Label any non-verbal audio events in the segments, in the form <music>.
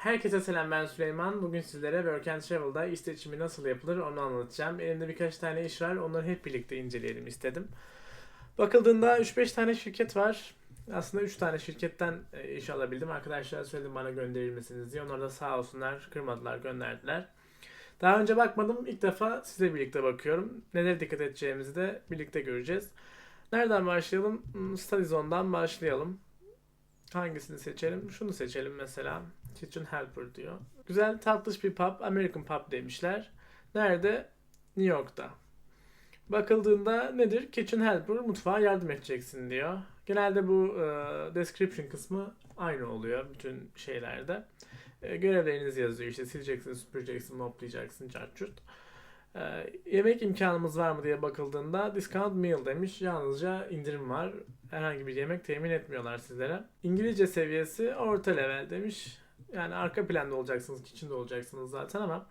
Herkese selam ben Süleyman. Bugün sizlere Work and Travel'da iş seçimi nasıl yapılır onu anlatacağım. Elimde birkaç tane iş var. Onları hep birlikte inceleyelim istedim. Bakıldığında 3-5 tane şirket var. Aslında 3 tane şirketten e, iş alabildim. Arkadaşlar söyledim bana gönderir misiniz diye. Onlar da sağ olsunlar kırmadılar gönderdiler. Daha önce bakmadım. İlk defa size birlikte bakıyorum. Nelere dikkat edeceğimizi de birlikte göreceğiz. Nereden başlayalım? Hmm, Studyzone'dan başlayalım. Hangisini seçelim? Şunu seçelim mesela. Kitchen Helper diyor. Güzel tatlış bir pub. American pub demişler. Nerede? New York'ta. Bakıldığında nedir? Kitchen Helper mutfağa yardım edeceksin diyor. Genelde bu e, description kısmı aynı oluyor bütün şeylerde. E, görevleriniz yazıyor işte sileceksin, süpüreceksin, moplayacaksın, çarçurt. E, yemek imkanımız var mı diye bakıldığında discount meal demiş. Yalnızca indirim var. Herhangi bir yemek temin etmiyorlar sizlere. İngilizce seviyesi orta level demiş. Yani arka planda olacaksınız, kitchen'da olacaksınız zaten ama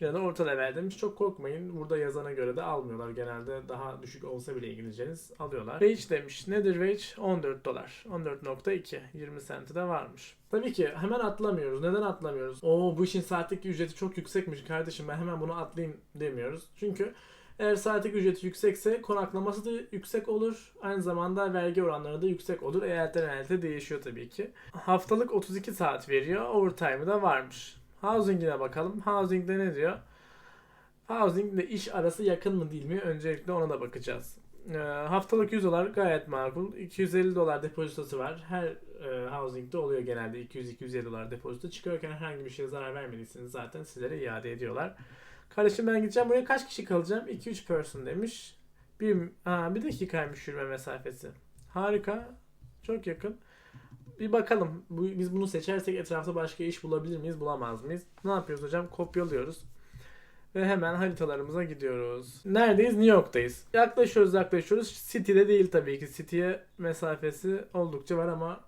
yine de orta level demiş. Çok korkmayın. Burada yazana göre de almıyorlar. Genelde daha düşük olsa bile İngilizceniz alıyorlar. Wage demiş. Nedir wage? 14 dolar. 14.2. 20 senti de varmış. Tabii ki hemen atlamıyoruz. Neden atlamıyoruz? Oo bu işin saatlik ücreti çok yüksekmiş kardeşim ben hemen bunu atlayayım demiyoruz. Çünkü eğer saatlik ücreti yüksekse konaklaması da yüksek olur. Aynı zamanda vergi oranları da yüksek olur. Eyaletten eyalete değişiyor tabii ki. Haftalık 32 saat veriyor. Overtime'ı da varmış. Housing'ine bakalım. Housing'de ne diyor? Housing ile iş arası yakın mı değil mi? Öncelikle ona da bakacağız. Ee, haftalık 100 dolar gayet makul. 250 dolar depozitosu var. Her e, housing'de oluyor genelde 200-250 dolar depozito. Çıkarken herhangi bir şeye zarar vermediyseniz zaten sizlere iade ediyorlar. Kardeşim ben gideceğim buraya kaç kişi kalacağım? 2-3 person demiş. Bir, aa, bir dakikaymış yürüme mesafesi. Harika. Çok yakın. Bir bakalım. Bu, biz bunu seçersek etrafta başka iş bulabilir miyiz, bulamaz mıyız? Ne yapıyoruz hocam? Kopyalıyoruz. Ve hemen haritalarımıza gidiyoruz. Neredeyiz? New York'tayız. Yaklaşıyoruz yaklaşıyoruz. City'de değil tabii ki. City'ye mesafesi oldukça var ama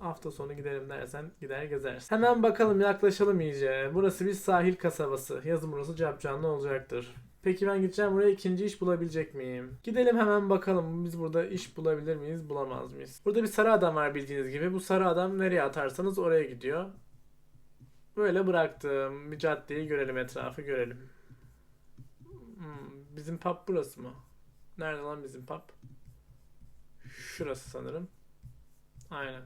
hafta sonu gidelim dersen gider gezersin. Hemen bakalım yaklaşalım iyice. Burası bir sahil kasabası. Yazın burası capcanlı olacaktır. Peki ben gideceğim buraya ikinci iş bulabilecek miyim? Gidelim hemen bakalım biz burada iş bulabilir miyiz bulamaz mıyız? Burada bir sarı adam var bildiğiniz gibi. Bu sarı adam nereye atarsanız oraya gidiyor. Böyle bıraktım. Bir caddeyi görelim etrafı görelim. Hmm, bizim pub burası mı? Nerede lan bizim pub? Şurası sanırım. Aynen.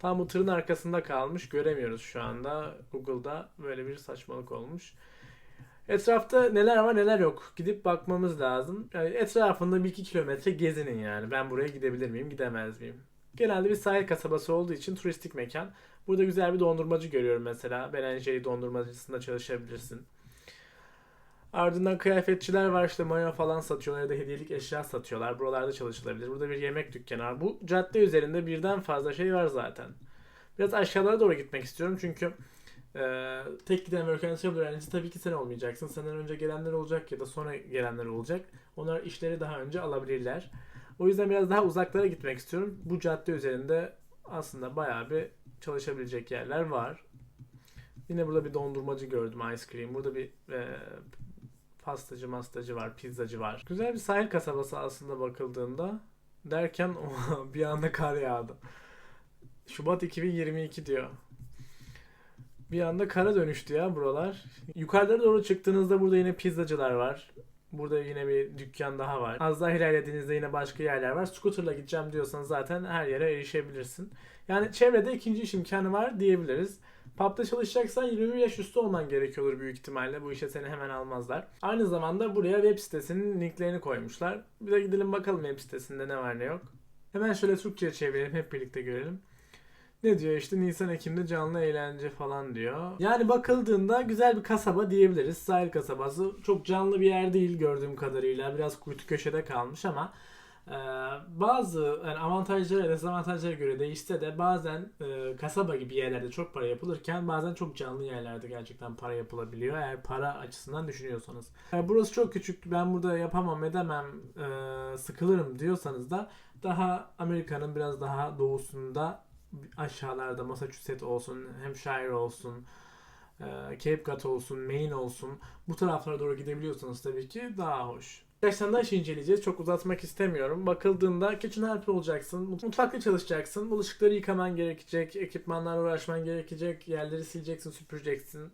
Tam bu tırın arkasında kalmış. Göremiyoruz şu anda. Google'da böyle bir saçmalık olmuş. Etrafta neler var neler yok. Gidip bakmamız lazım. Yani etrafında 1-2 kilometre gezinin yani. Ben buraya gidebilir miyim gidemez miyim? Genelde bir sahil kasabası olduğu için turistik mekan. Burada güzel bir dondurmacı görüyorum mesela. Belenjeri dondurmacısında çalışabilirsin. Ardından kıyafetçiler var işte mayo falan satıyorlar ya da hediyelik eşya satıyorlar. Buralarda çalışılabilir. Burada bir yemek dükkanı var. Bu cadde üzerinde birden fazla şey var zaten. Biraz aşağılara doğru gitmek istiyorum çünkü e, tek giden and Travel öğrencisi tabii ki sen olmayacaksın. Senden önce gelenler olacak ya da sonra gelenler olacak. Onlar işleri daha önce alabilirler. O yüzden biraz daha uzaklara gitmek istiyorum. Bu cadde üzerinde aslında bayağı bir çalışabilecek yerler var. Yine burada bir dondurmacı gördüm ice cream. Burada bir e, pastacı mastacı var, pizzacı var. Güzel bir sahil kasabası aslında bakıldığında. Derken <laughs> bir anda kar yağdı. Şubat 2022 diyor. Bir anda kara dönüştü ya buralar. Yukarılara doğru çıktığınızda burada yine pizzacılar var. Burada yine bir dükkan daha var. Az daha ilerlediğinizde yine başka yerler var. Scooter'la gideceğim diyorsan zaten her yere erişebilirsin. Yani çevrede ikinci iş imkanı var diyebiliriz. Pub'da çalışacaksan 21 yaş üstü olman gerekiyordur büyük ihtimalle. Bu işe seni hemen almazlar. Aynı zamanda buraya web sitesinin linklerini koymuşlar. Bir de gidelim bakalım web sitesinde ne var ne yok. Hemen şöyle Türkçe'ye çevirelim hep birlikte görelim. Ne diyor işte Nisan Ekim'de canlı eğlence falan diyor. Yani bakıldığında güzel bir kasaba diyebiliriz. Sahil kasabası. Çok canlı bir yer değil gördüğüm kadarıyla. Biraz kuytu köşede kalmış ama e, bazı yani avantajlara dezavantajlara göre değişse de bazen e, kasaba gibi yerlerde çok para yapılırken bazen çok canlı yerlerde gerçekten para yapılabiliyor. Eğer para açısından düşünüyorsanız. Yani burası çok küçük ben burada yapamam edemem e, sıkılırım diyorsanız da daha Amerika'nın biraz daha doğusunda aşağılarda Massachusetts olsun, Hampshire olsun, e, Cape Cod olsun, Maine olsun bu taraflara doğru gidebiliyorsanız tabii ki daha hoş. Daha iş inceleyeceğiz. Çok uzatmak istemiyorum. Bakıldığında kitchen helper olacaksın. Mutfakta çalışacaksın. Bulaşıkları yıkaman gerekecek. Ekipmanlarla uğraşman gerekecek. Yerleri sileceksin, süpüreceksin.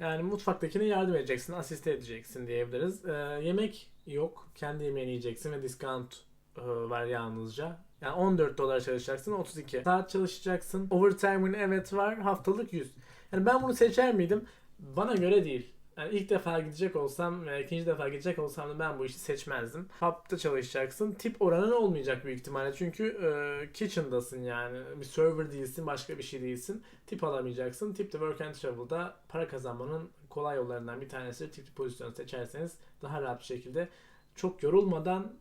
Yani mutfaktakine yardım edeceksin, asiste edeceksin diyebiliriz. Ee, yemek yok. Kendi yemeğini yiyeceksin ve discount e, var yalnızca. Yani 14 dolar çalışacaksın, 32 saat çalışacaksın. Overtime'ın evet var, haftalık 100. Yani ben bunu seçer miydim? Bana göre değil. Yani ilk defa gidecek olsam ve ikinci defa gidecek olsam da ben bu işi seçmezdim. Hub'da çalışacaksın. Tip oranın olmayacak büyük ihtimalle. Çünkü e, kitchen'dasın yani. Bir server değilsin, başka bir şey değilsin. Tip alamayacaksın. Tip de work and travel'da para kazanmanın kolay yollarından bir tanesi. Tipli pozisyon seçerseniz daha rahat bir şekilde çok yorulmadan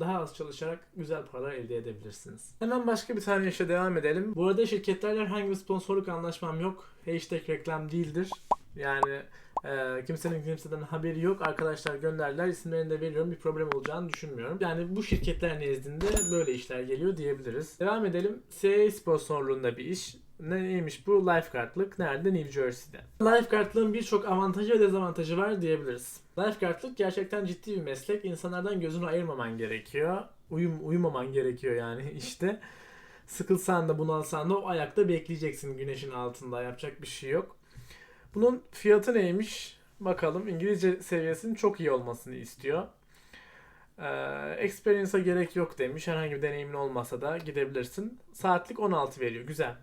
daha az çalışarak güzel paralar elde edebilirsiniz. Hemen başka bir tane işe devam edelim. Bu arada şirketlerle herhangi bir sponsorluk anlaşmam yok. Hashtag reklam değildir. Yani e, kimsenin kimseden haberi yok. Arkadaşlar gönderdiler. İsimlerini de veriyorum. Bir problem olacağını düşünmüyorum. Yani bu şirketler nezdinde böyle işler geliyor diyebiliriz. Devam edelim. CIA sponsorluğunda bir iş. Neymiş bu? Lifeguardlık. Nerede? New Jersey'de. Lifeguardlığın birçok avantajı ve dezavantajı var diyebiliriz. Lifeguardlık gerçekten ciddi bir meslek. İnsanlardan gözünü ayırmaman gerekiyor. Uyum, uyumaman gerekiyor yani <laughs> işte. Sıkılsan da bunalsan da o ayakta bekleyeceksin güneşin altında. Yapacak bir şey yok. Bunun fiyatı neymiş? Bakalım. İngilizce seviyesinin çok iyi olmasını istiyor. Ee, experience'a gerek yok demiş. Herhangi bir deneyimin olmasa da gidebilirsin. Saatlik 16 veriyor. Güzel.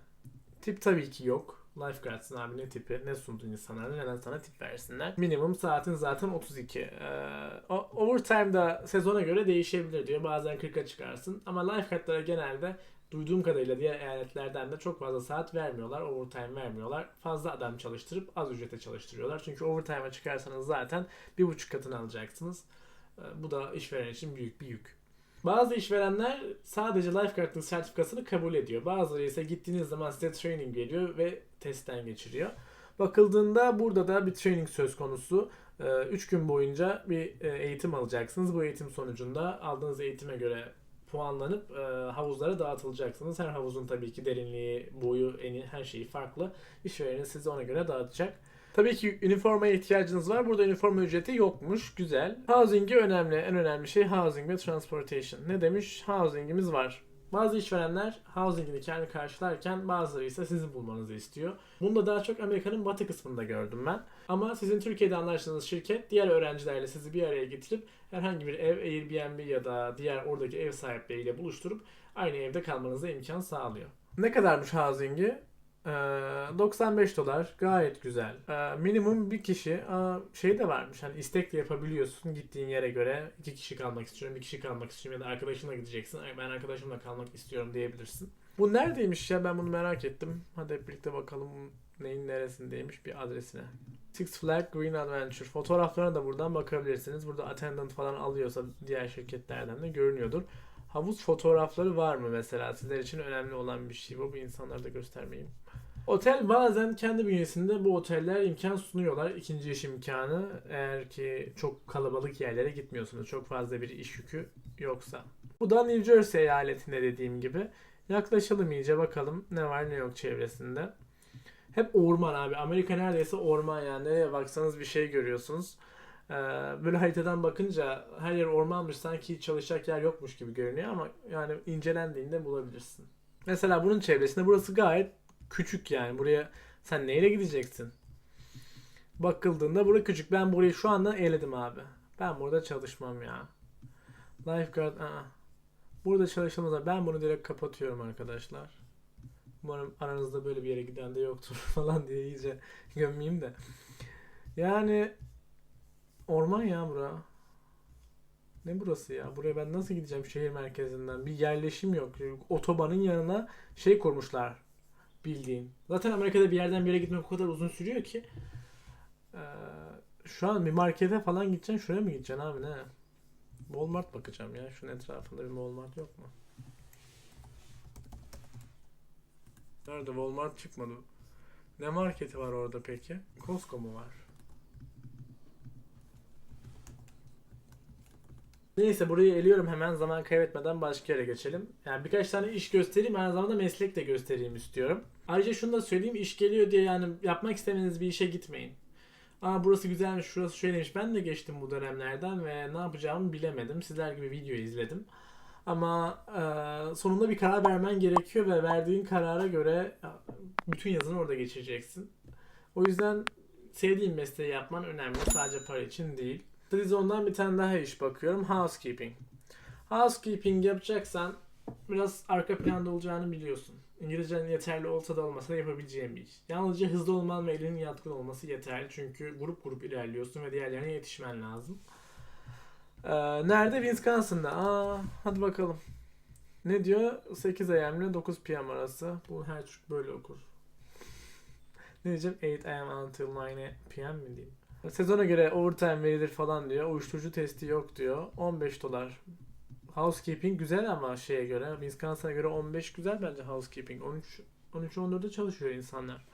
Tip tabii ki yok. Lifeguards'ın abi ne tipi, ne sundun insanlara, neden sana tip versinler. Minimum saatin zaten 32. Ee, overtime'da sezona göre değişebilir diyor. Bazen 40'a çıkarsın. Ama lifeguardlara genelde duyduğum kadarıyla diğer eyaletlerden de çok fazla saat vermiyorlar. Overtime vermiyorlar. Fazla adam çalıştırıp az ücrete çalıştırıyorlar. Çünkü overtime'a çıkarsanız zaten bir buçuk katını alacaksınız. Ee, Bu da işveren için büyük bir yük. Bazı işverenler sadece lifeguardlık sertifikasını kabul ediyor. Bazıları ise gittiğiniz zaman size training veriyor ve testten geçiriyor. Bakıldığında burada da bir training söz konusu. 3 gün boyunca bir e, eğitim alacaksınız. Bu eğitim sonucunda aldığınız eğitime göre puanlanıp e, havuzlara dağıtılacaksınız. Her havuzun tabii ki derinliği, boyu, eni her şeyi farklı. İşvereniniz size ona göre dağıtacak. Tabii ki üniformaya ihtiyacınız var. Burada üniforma ücreti yokmuş. Güzel. Housing'i önemli. En önemli şey housing ve transportation. Ne demiş? Housing'imiz var. Bazı işverenler housing'ini kendi karşılarken bazıları ise sizin bulmanızı istiyor. Bunu da daha çok Amerika'nın batı kısmında gördüm ben. Ama sizin Türkiye'de anlaştığınız şirket diğer öğrencilerle sizi bir araya getirip herhangi bir ev Airbnb ya da diğer oradaki ev sahipleriyle buluşturup aynı evde kalmanıza imkan sağlıyor. Ne kadarmış housing'i? Ee, 95 dolar gayet güzel. Ee, minimum bir kişi şey de varmış hani istek yapabiliyorsun gittiğin yere göre iki kişi kalmak istiyorum bir kişi kalmak istiyorum ya da arkadaşınla gideceksin ben arkadaşımla kalmak istiyorum diyebilirsin. Bu neredeymiş ya ben bunu merak ettim. Hadi hep birlikte bakalım neyin neresindeymiş bir adresine. Six Flag Green Adventure. Fotoğraflarına da buradan bakabilirsiniz. Burada attendant falan alıyorsa diğer şirketlerden de görünüyordur. Havuz fotoğrafları var mı mesela? Sizler için önemli olan bir şey bu. Bu insanlara da göstermeyeyim. Otel bazen kendi bünyesinde bu oteller imkan sunuyorlar. İkinci iş imkanı eğer ki çok kalabalık yerlere gitmiyorsunuz. Çok fazla bir iş yükü yoksa. Bu da New Jersey eyaletinde dediğim gibi. Yaklaşalım iyice bakalım ne var ne yok çevresinde. Hep orman abi. Amerika neredeyse orman yani. Nereye baksanız bir şey görüyorsunuz. Ee, böyle haritadan bakınca her yer ormanmış sanki çalışacak yer yokmuş gibi görünüyor ama yani incelendiğinde bulabilirsin. Mesela bunun çevresinde burası gayet küçük yani. Buraya sen neyle gideceksin? Bakıldığında bura küçük. Ben burayı şu anda eledim abi. Ben burada çalışmam ya. Lifeguard aa. Burada çalışılmaz. Ben bunu direkt kapatıyorum arkadaşlar. Umarım aranızda böyle bir yere giden de yoktur <laughs> falan diye iyice gömmeyeyim de. Yani orman ya bura. Ne burası ya? Buraya ben nasıl gideceğim şehir merkezinden? Bir yerleşim yok. Otobanın yanına şey kurmuşlar bildiğin. Zaten Amerika'da bir yerden bir yere gitmek o kadar uzun sürüyor ki. Şu an bir markete falan gideceksin. Şuraya mı gideceksin abi ne? Walmart bakacağım ya. Şunun etrafında bir Walmart yok mu? Nerede Walmart çıkmadı. Ne marketi var orada peki? Costco mu var? Neyse burayı eliyorum hemen zaman kaybetmeden başka yere geçelim. Yani birkaç tane iş göstereyim aynı zamanda meslek de göstereyim istiyorum. Ayrıca şunu da söyleyeyim iş geliyor diye yani yapmak istemediğiniz bir işe gitmeyin. Aa burası güzelmiş, şurası şöyleymiş. Ben de geçtim bu dönemlerden ve ne yapacağımı bilemedim. Sizler gibi video izledim. Ama e, sonunda bir karar vermen gerekiyor ve verdiğin karara göre e, bütün yazını orada geçireceksin. O yüzden sevdiğin mesleği yapman önemli. Sadece para için değil. Trizon'dan bir tane daha iş bakıyorum. Housekeeping. Housekeeping yapacaksan biraz arka planda olacağını biliyorsun. İngilizcen yeterli olsa da olmasa da yapabileceğin bir iş. Yalnızca hızlı olman ve elinin yatkın olması yeterli. Çünkü grup grup ilerliyorsun ve diğerlerine yetişmen lazım. Ee, nerede? Wisconsin'da. Aa, hadi bakalım. Ne diyor? 8 AM ile 9 PM arası. Bu her çocuk böyle okur. Ne diyeceğim? 8 AM until 9 PM mi diyeyim? Sezona göre overtime verilir falan diyor. Uyuşturucu testi yok diyor. 15 dolar. Housekeeping güzel ama şeye göre. Wisconsin'a göre 15 güzel bence housekeeping. 13 13 14'de çalışıyor insanlar.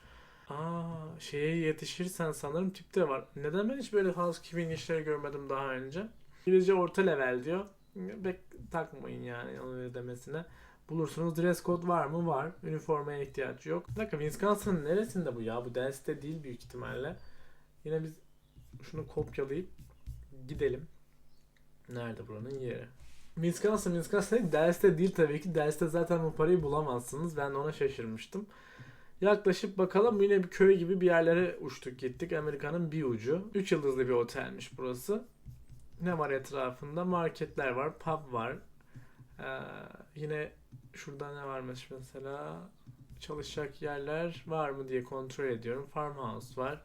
Aa, şeye yetişirsen sanırım tipte var. Neden ben hiç böyle housekeeping işleri görmedim daha önce? İngilizce orta level diyor. Bek takmayın yani onun demesine. Bulursunuz dress code var mı? Var. Üniformaya ihtiyaç yok. Bir dakika Wisconsin'ın neresinde bu ya? Bu Dells'te değil büyük ihtimalle. Yine biz şunu kopyalayıp gidelim. Nerede buranın yeri? Wisconsin, Wisconsin Dells'te değil tabii ki. Dells'te zaten bu parayı bulamazsınız. Ben ona şaşırmıştım. Yaklaşıp bakalım yine bir köy gibi bir yerlere uçtuk gittik. Amerika'nın bir ucu. 3 yıldızlı bir otelmiş burası. Ne var etrafında? Marketler var, pub var. Ee, yine şurada ne varmış mesela? Çalışacak yerler var mı diye kontrol ediyorum. Farmhouse var.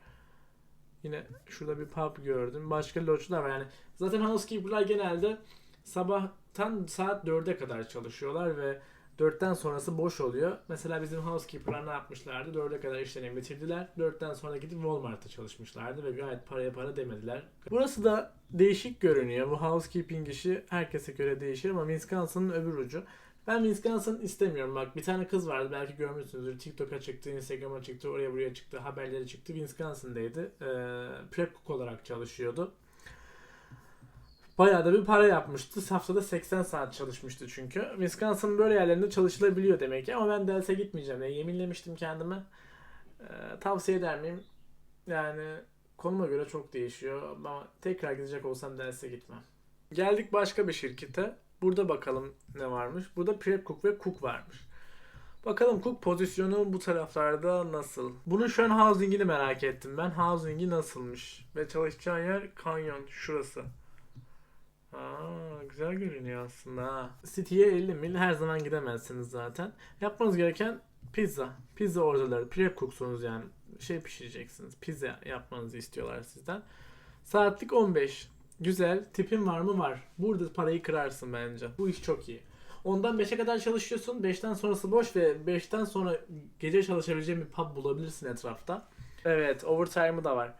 Yine şurada bir pub gördüm. Başka lodge'lar var. Yani zaten housekeeper'lar genelde sabahtan saat 4'e kadar çalışıyorlar ve 4'ten sonrası boş oluyor. Mesela bizim housekeeper'lar ne yapmışlardı? 4'e kadar işlerini bitirdiler. 4'ten sonra gidip Walmart'ta çalışmışlardı ve gayet paraya para demediler. Burası da değişik görünüyor. Bu housekeeping işi herkese göre değişir ama Wisconsin'ın öbür ucu. Ben Wisconsin istemiyorum. Bak bir tane kız vardı belki görmüşsünüzdür. TikTok'a çıktı, Instagram'a çıktı, oraya buraya çıktı, haberleri çıktı. Wisconsin'daydı. Ee, prep cook olarak çalışıyordu. Bayağı da bir para yapmıştı. Haftada 80 saat çalışmıştı çünkü. Wisconsin böyle yerlerinde çalışılabiliyor demek ki. Ama ben Dells'e gitmeyeceğim. Yani yeminlemiştim kendime. Ee, tavsiye eder miyim? Yani konuma göre çok değişiyor. Ama tekrar gidecek olsam Dells'e gitmem. Geldik başka bir şirkete. Burada bakalım ne varmış. Burada prep cook ve cook varmış. Bakalım cook pozisyonu bu taraflarda nasıl? Bunun şu an housing'ini merak ettim ben. Housing'i nasılmış? Ve çalışacağın yer kanyon şurası. Aa, güzel görünüyor aslında ha. City'ye 50 mil her zaman gidemezsiniz zaten. Yapmanız gereken pizza. Pizza orderları. Prep cooksunuz yani. Şey pişireceksiniz. Pizza yapmanızı istiyorlar sizden. Saatlik 15. Güzel. Tipin var mı? Var. Burada parayı kırarsın bence. Bu iş çok iyi. Ondan 5'e kadar çalışıyorsun. 5'ten sonrası boş ve 5'ten sonra gece çalışabileceğin bir pub bulabilirsin etrafta. Evet, overtime'ı da var.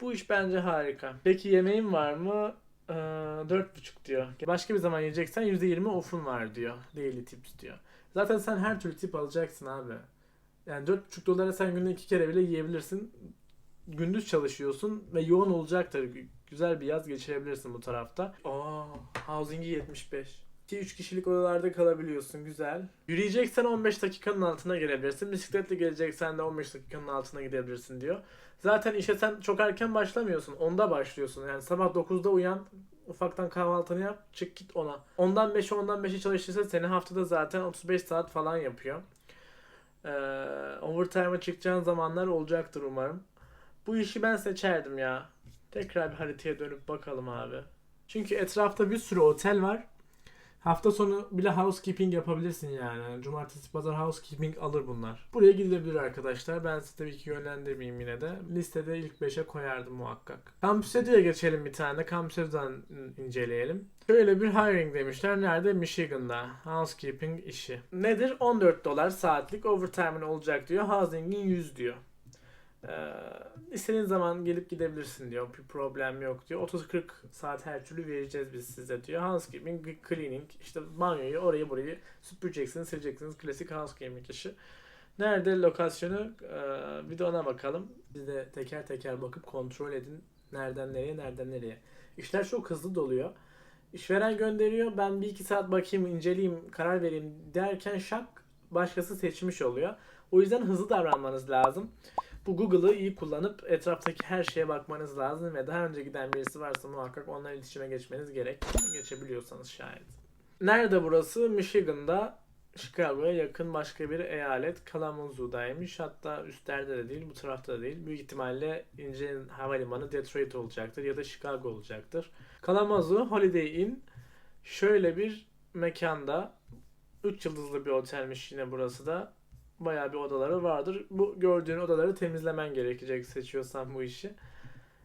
Bu iş bence harika. Peki yemeğin var mı? Ee, 4,5 diyor. Başka bir zaman yiyeceksen %20 off'un var diyor. Daily tips diyor. Zaten sen her türlü tip alacaksın abi. Yani 4,5 dolara sen günde iki kere bile yiyebilirsin. Gündüz çalışıyorsun ve yoğun olacaktır. Güzel bir yaz geçirebilirsin bu tarafta. Aa, housing'i 75. 2-3 kişilik odalarda kalabiliyorsun. Güzel. Yürüyeceksen 15 dakikanın altına gelebilirsin. Bisikletle geleceksen de 15 dakikanın altına gidebilirsin diyor. Zaten işe sen çok erken başlamıyorsun. 10'da başlıyorsun. Yani sabah 9'da uyan, ufaktan kahvaltını yap, çık git ona. Ondan 5'e ondan 5'e çalışırsa seni haftada zaten 35 saat falan yapıyor. Ee, overtime'a çıkacağın zamanlar olacaktır umarım. Bu işi ben seçerdim ya. Tekrar bir haritaya dönüp bakalım abi. Çünkü etrafta bir sürü otel var. Hafta sonu bile housekeeping yapabilirsin yani. Cumartesi pazar housekeeping alır bunlar. Buraya gidilebilir arkadaşlar. Ben size tabii ki yönlendirmeyeyim yine de. Listede ilk 5'e koyardım muhakkak. Campüs'e geçelim bir tane. Campüs'den inceleyelim. Şöyle bir hiring demişler. Nerede? Michigan'da. Housekeeping işi. Nedir? 14 dolar saatlik overtime'ın olacak diyor. Housing'in 100 diyor. Ee, istediğin zaman gelip gidebilirsin diyor. Bir problem yok diyor. 30-40 saat her türlü vereceğiz biz size diyor. Housekeeping, cleaning, işte banyoyu orayı burayı süpüreceksiniz, sileceksiniz. Klasik housekeeping işi. Nerede lokasyonu? Ee, bir de ona bakalım. Biz de teker teker bakıp kontrol edin. Nereden nereye, nereden nereye. İşler çok hızlı doluyor. İşveren gönderiyor. Ben bir iki saat bakayım, inceleyeyim, karar vereyim derken şak başkası seçmiş oluyor. O yüzden hızlı davranmanız lazım. Bu Google'ı iyi kullanıp etraftaki her şeye bakmanız lazım ve daha önce giden birisi varsa muhakkak onunla iletişime geçmeniz gerek. Geçebiliyorsanız şayet. Nerede burası? Michigan'da Chicago'ya yakın başka bir eyalet Kalamazoo'daymış. Hatta üstlerde de değil, bu tarafta da değil. Büyük ihtimalle İnce'nin havalimanı Detroit olacaktır ya da Chicago olacaktır. Kalamazoo Holiday Inn şöyle bir mekanda 3 yıldızlı bir otelmiş yine burası da. Bayağı bir odaları vardır. Bu gördüğün odaları temizlemen gerekecek seçiyorsan bu işi.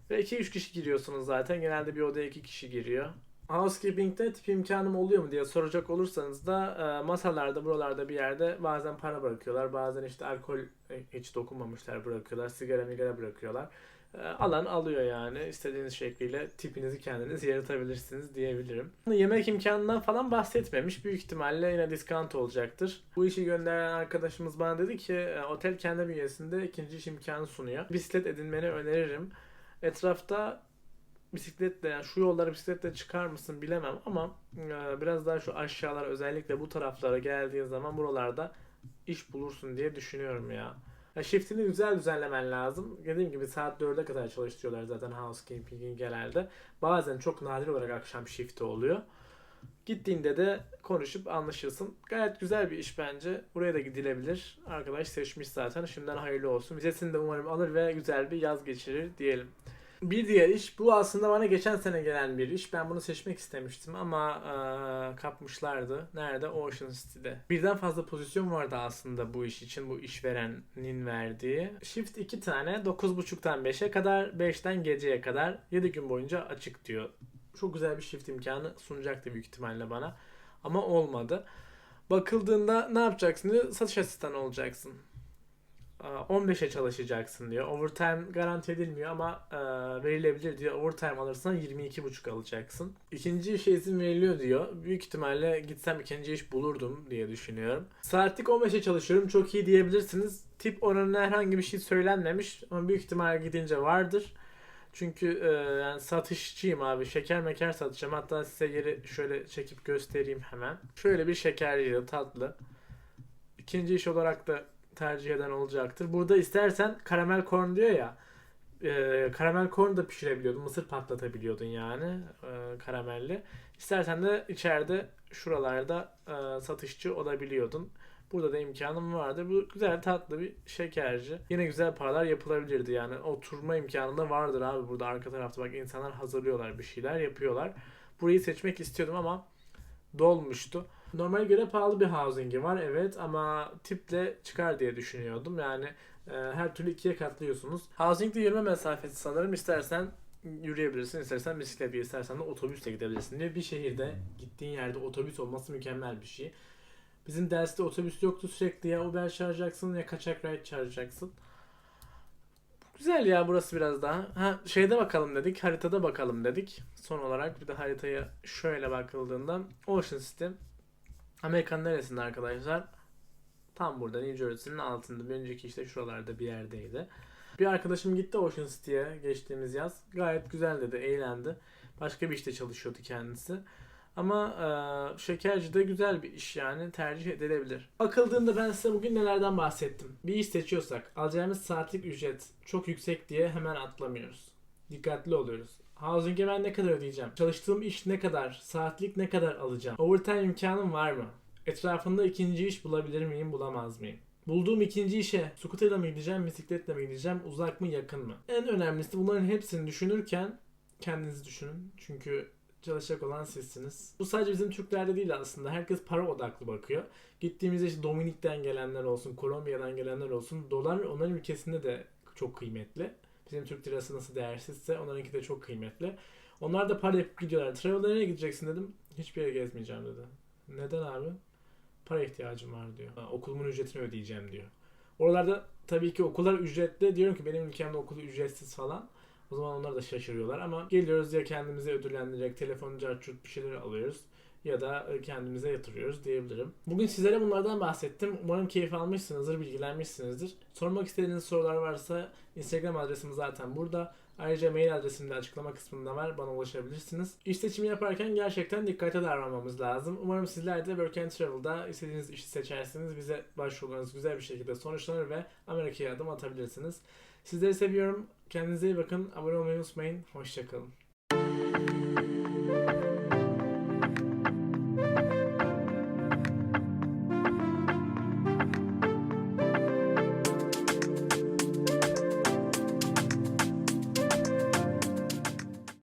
Ve 2-3 kişi giriyorsunuz zaten. Genelde bir odaya 2 kişi giriyor. Housekeeping'de tip imkanım oluyor mu diye soracak olursanız da e, masalarda buralarda bir yerde bazen para bırakıyorlar. Bazen işte alkol e, hiç dokunmamışlar bırakıyorlar. Sigara migara bırakıyorlar. E, alan alıyor yani. istediğiniz şekliyle tipinizi kendiniz yaratabilirsiniz diyebilirim. Yemek imkanından falan bahsetmemiş. Büyük ihtimalle yine diskant olacaktır. Bu işi gönderen arkadaşımız bana dedi ki e, otel kendi bünyesinde ikinci iş imkanı sunuyor. Bisiklet edinmeni öneririm. Etrafta bisikletle yani şu yolları bisikletle çıkar mısın bilemem ama e, biraz daha şu aşağılar özellikle bu taraflara geldiğin zaman buralarda iş bulursun diye düşünüyorum ya. Ya shiftini güzel düzenlemen lazım. Dediğim gibi saat 4'e kadar çalıştırıyorlar zaten housekeeping'in genelde. Bazen çok nadir olarak akşam shifti oluyor. Gittiğinde de konuşup anlaşırsın. Gayet güzel bir iş bence. Buraya da gidilebilir. Arkadaş seçmiş zaten. Şimdiden hayırlı olsun. Vizesini de umarım alır ve güzel bir yaz geçirir diyelim. Bir diğer iş bu aslında bana geçen sene gelen bir iş. Ben bunu seçmek istemiştim ama eee, kapmışlardı. Nerede? Ocean City'de. Birden fazla pozisyon vardı aslında bu iş için. Bu işverenin verdiği. Shift 2 tane 9.30'dan 5'e kadar 5'ten geceye kadar 7 gün boyunca açık diyor. Çok güzel bir shift imkanı sunacaktı büyük ihtimalle bana. Ama olmadı. Bakıldığında ne yapacaksın. Satış asistanı olacaksın. Aa, 15'e çalışacaksın diyor. Overtime garanti edilmiyor ama e, verilebilir diyor. Overtime alırsan 22.5 alacaksın. İkinci işe izin veriliyor diyor. Büyük ihtimalle gitsem ikinci iş bulurdum diye düşünüyorum. Saatlik 15'e çalışıyorum. Çok iyi diyebilirsiniz. Tip oranına herhangi bir şey söylenmemiş ama büyük ihtimalle gidince vardır. Çünkü e, yani satışçıyım abi. Şeker meker satacağım. Hatta size yeri şöyle çekip göstereyim hemen. Şöyle bir şekerli, tatlı. İkinci iş olarak da tercih eden olacaktır. Burada istersen karamel corn diyor ya. E, karamel corn da pişirebiliyordun. Mısır patlatabiliyordun yani e, karamelli. İstersen de içeride şuralarda e, satışçı olabiliyordun. Burada da imkanım vardı. Bu güzel tatlı bir şekerci. Yine güzel paralar yapılabilirdi yani. Oturma imkanı da vardır abi burada arka tarafta. Bak insanlar hazırlıyorlar bir şeyler yapıyorlar. Burayı seçmek istiyordum ama dolmuştu. Normale göre pahalı bir housing'i var evet ama tiple çıkar diye düşünüyordum. Yani e, her türlü ikiye katlıyorsunuz. Housing'de yürüme mesafesi sanırım istersen yürüyebilirsin, istersen bisikletle, istersen de otobüsle gidebilirsin. Ve bir şehirde gittiğin yerde otobüs olması mükemmel bir şey. Bizim derste otobüs yoktu sürekli ya Uber çağıracaksın ya kaçak ride çağıracaksın. Güzel ya burası biraz daha. Ha şeyde bakalım dedik, haritada bakalım dedik. Son olarak bir de haritaya şöyle bakıldığında Ocean City Amerika'nın neresinde arkadaşlar? Tam burada New Jersey'nin altında. Bir önceki işte şuralarda bir yerdeydi. Bir arkadaşım gitti Ocean City'ye geçtiğimiz yaz. Gayet güzel dedi, eğlendi. Başka bir işte çalışıyordu kendisi. Ama e, şekerci de güzel bir iş yani tercih edilebilir. Bakıldığında ben size bugün nelerden bahsettim. Bir iş seçiyorsak alacağımız saatlik ücret çok yüksek diye hemen atlamıyoruz. Dikkatli oluyoruz. Housing'e ben ne kadar ödeyeceğim? Çalıştığım iş ne kadar? Saatlik ne kadar alacağım? Overtime imkanım var mı? Etrafında ikinci iş bulabilir miyim, bulamaz mıyım? Bulduğum ikinci işe scooter'la mı gideceğim, bisikletle mi gideceğim, uzak mı, yakın mı? En önemlisi bunların hepsini düşünürken kendinizi düşünün. Çünkü çalışacak olan sizsiniz. Bu sadece bizim Türklerde değil aslında. Herkes para odaklı bakıyor. Gittiğimizde işte Dominik'ten gelenler olsun, Kolombiya'dan gelenler olsun. Dolar onların ülkesinde de çok kıymetli. Bizim Türk lirası nasıl değersizse onlarınki de çok kıymetli. Onlar da para yapıp gidiyorlar. Travel'a nereye gideceksin dedim. Hiçbir yere gezmeyeceğim dedi. Neden abi? Para ihtiyacım var diyor. Okulumun ücretini ödeyeceğim diyor. Oralarda tabii ki okullar ücretli. Diyorum ki benim ülkemde okulu ücretsiz falan. O zaman onlar da şaşırıyorlar ama geliyoruz ya kendimizi ödüllendirerek telefon carçurt bir şeyler alıyoruz ya da kendimize yatırıyoruz diyebilirim. Bugün sizlere bunlardan bahsettim. Umarım keyif almışsınızdır, bilgilenmişsinizdir. Sormak istediğiniz sorular varsa Instagram adresim zaten burada. Ayrıca mail adresim de açıklama kısmında var. Bana ulaşabilirsiniz. İş seçimi yaparken gerçekten dikkate davranmamız lazım. Umarım sizler de Work and Travel'da istediğiniz işi seçersiniz. Bize başvurularınız güzel bir şekilde sonuçlanır ve Amerika'ya adım atabilirsiniz. Sizleri seviyorum. Kendinize iyi bakın. Abone olmayı unutmayın. Hoşçakalın.